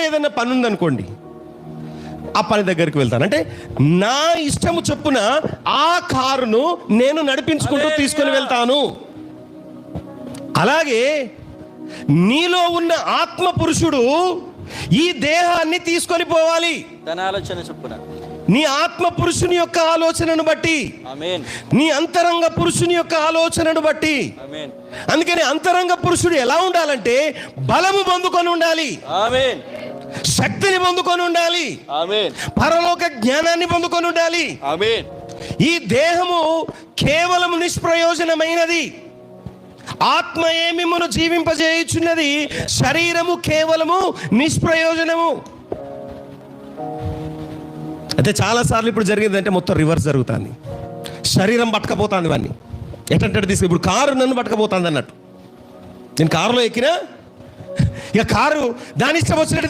వేరే ఏదైనా పని ఉందనుకోండి ఆ పని దగ్గరికి వెళ్తాను. అంటే నా ఇష్టము చొప్పున ఆ కారును నేను నడిపించుకుంటూ తీసుకొని వెళ్తాను. అలాగే నీలో ఉన్న ఆత్మ పురుషుడు ఈ దేహాన్ని తీసుకొని పోవాలి. తన ఆలోచన చొప్పున. నీ ఆత్మ పురుషుని యొక్క ఆలోచనను బట్టి నీ అంతరంగ పురుషుని యొక్క ఆలోచనను బట్టి. అందుకని అంతరంగ పురుషుడు ఎలా ఉండాలంటే బలము పొందుకొని ఉండాలి. ఆమేన్. శక్తిని పొందుకొని ఉండాలి. పరలోక జ్ఞానాన్ని పొందుకొని ఉండాలి. ఈ దేహము కేవలం నిష్ప్రయోజనమైనది. ఆత్మ ఏమి మనం జీవింపజేయుచున్నది శరీరము కేవలము నిష్ప్రయోజనము. అయితే చాలాసార్లు ఇప్పుడు జరిగిందంటే మొత్తం రివర్స్ జరుగుతుంది. శరీరం పట్టకపోతుంది వాడిని ఎట్టంటే తీసుకు ఇప్పుడు కారు నన్ను పట్టకపోతుంది అన్నట్టు. నేను కారులో ఎక్కినా ఇక కారు దాని ఇష్టం వచ్చినట్టు